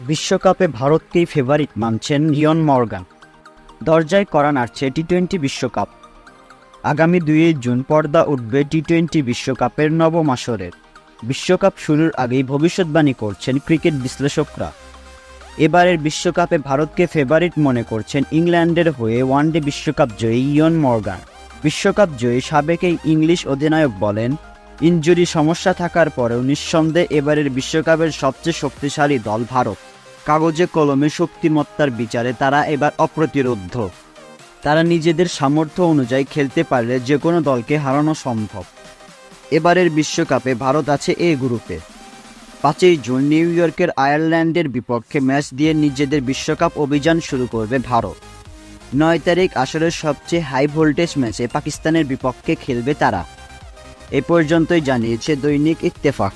বিশ্বকাপে ভারতকেই ফেভারিট মানছেন লিওন মর্গান। দরজায় করা নাড়ছে টি টোয়েন্টি বিশ্বকাপ। আগামী দুই জুন পর্দা উঠবে টি টোয়েন্টি বিশ্বকাপের নবম আসরের। বিশ্বকাপ শুরুর আগেই ভবিষ্যৎবাণী করছেন ক্রিকেট বিশ্লেষকরা। এবারের বিশ্বকাপে ভারতকে ফেভারিট মনে করছেন ইংল্যান্ডের হয়ে ওয়ানডে বিশ্বকাপ জয়ী ইয়ন মর্গান। বিশ্বকাপ জয়ী সাবেক এই ইংলিশ অধিনায়ক বলেন ইনজুরি সমস্যা থাকার পরেও নিঃসন্দেহে এবারের বিশ্বকাপের সবচেয়ে শক্তিশালী দল ভারত। কাগজে কলমে শক্তিমত্তার বিচারে তারা এবার অপ্রতিরোধ্য। তারা নিজেদের সামর্থ্য অনুযায়ী খেলতে পারলে যে কোনো দলকে হারানো সম্ভব। এবারের বিশ্বকাপে ভারত আছে এ গ্রুপে। পাঁচই জুন নিউ ইয়র্কের আয়ারল্যান্ডের বিপক্ষে ম্যাচ দিয়ে নিজেদের বিশ্বকাপ অভিযান শুরু করবে ভারত। নয় তারিখ আসরের সবচেয়ে হাই ভোল্টেজ ম্যাচে পাকিস্তানের বিপক্ষে খেলবে তারা। এ পর্যন্তই জানিয়েছে দৈনিক ইত্তেফাক।